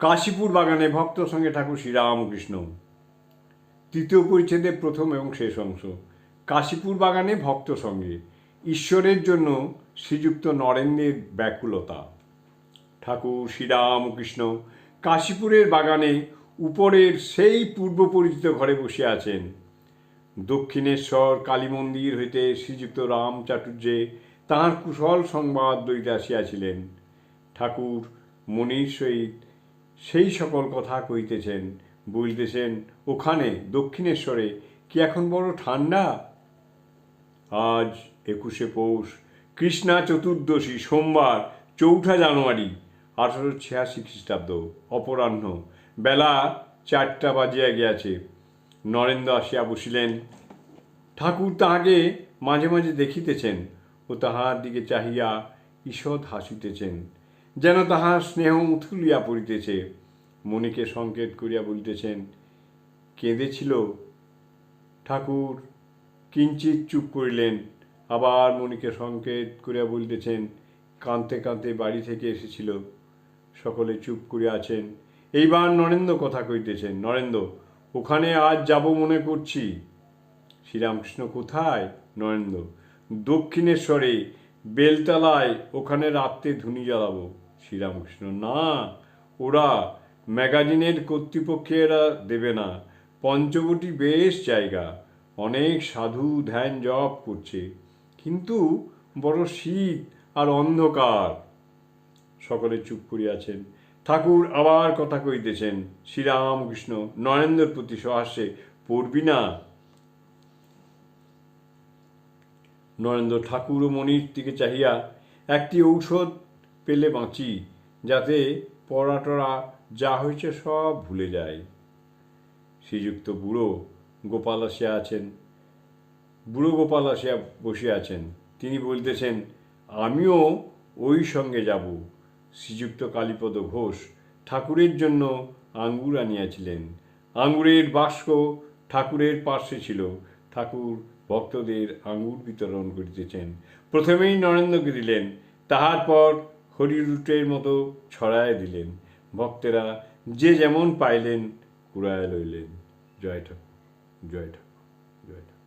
কাশীপুর বাগানে ভক্ত সঙ্গে ঠাকুর শ্রীরামকৃষ্ণ। তৃতীয় পরিচ্ছেদের প্রথম এবং শেষ অংশ। কাশীপুর বাগানে ভক্ত সঙ্গে। ঈশ্বরের জন্য শ্রীযুক্ত নরেন্দ্রের ব্যাকুলতা। ঠাকুর শ্রীরামকৃষ্ণ কাশীপুরের বাগানে উপরের সেই পূর্ব পরিচিত ঘরে বসে আছেন। দক্ষিণেশ্বর কালী মন্দির হইতে শ্রীযুক্ত রাম চাটুর্যে তাঁর কুশল সংবাদ লইতে আসিয়াছিলেন। ঠাকুর মনির সহিত সেই সকল কথা কইতেছেন, বলিতেছেন, ওখানে, দক্ষিণেশ্বরে, কি এখন বড় ঠান্ডা আজ একুশে পৌষ, কৃষ্ণা চতুর্দশী, সোমবার, চৌঠা জানুয়ারি আঠারো ছিয়াশি খ্রিস্টাব্দ, অপরাহ্ন, বেলা চারটা বাজিয়া গিয়াছে। নরেন্দ্র আসিয়া বসিলেন। ঠাকুর তাহাকে মাঝে মাঝে দেখিতেছেন ও তাহার দিকে চাহিয়া ঈষৎ হাসিতেছেন। যেন তাহার স্নেহ উথুলিয়া পড়িতেছে মনিকে সংকেত করিয়া বলিতেছেন, কেঁদেছিল? ঠাকুর কিঞ্চিত চুপ করিলেন, আবার মনিকে সংকেত করিয়া বলিতেছেন, কাঁদতে কাঁদতে বাড়ি থেকে এসেছিল, সকলে চুপ করিয়া আছেন। এইবার নরেন্দ্র কথা কইতেছেন, নরেন্দ্র, ওখানে আজ যাব মনে করছি। শ্রীরামকৃষ্ণ কোথায়? নরেন্দ্র, দক্ষিণেশ্বরে, বেলতলায়, ওখানে রাত্রে ধুনি জ্বালাবো। শ্রীরামকৃষ্ণ, না, ওরা ম্যাগাজিনের কর্তৃপক্ষেরা দেবে না। পঞ্চবটি বেশ জায়গা, অনেক সাধু ধ্যান জপ করছে। কিন্তু বড় শীত আর অন্ধকার। সকলে চুপ করিয়াছেন। ঠাকুর আবার কথা কইতেছেন শ্রীরামকৃষ্ণ, নরেন্দ্রের প্রতি সহাস্যে পড়বি না। নরেন্দ্র ঠাকুর ও মনির দিকে চাহিয়া, একটি ঔষধ পেলে বাঁচি, যাতে পড়াটরা যা হয়েছে সব ভুলে যায়। শ্রীযুক্ত বুড়ো গোপাল আসিয়া আছেন। বুড়ো গোপাল আসিয়া বসে আছেন। তিনি বলতেছেন, আমিও ওই সঙ্গে যাব। শ্রীযুক্ত কালীপদ ঘোষ ঠাকুরের জন্য আঙ্গুর আনিয়াছিলেন। আঙ্গুরের বাক্স ঠাকুরের পার্শ্বে ছিল। ঠাকুর ভক্তদের আঙ্গুর বিতরণ করিতেছেন। প্রথমেই নরেন্দ্রকে দিলেন তাহার পর খড়িরুটের মতো ছড়ায় দিলেন। ভক্তেরা যে যেমন পাইলেন কুড়ায় লইলেন। জয় ঠাকুর জয় ঠাকুর জয় ঠাকুর।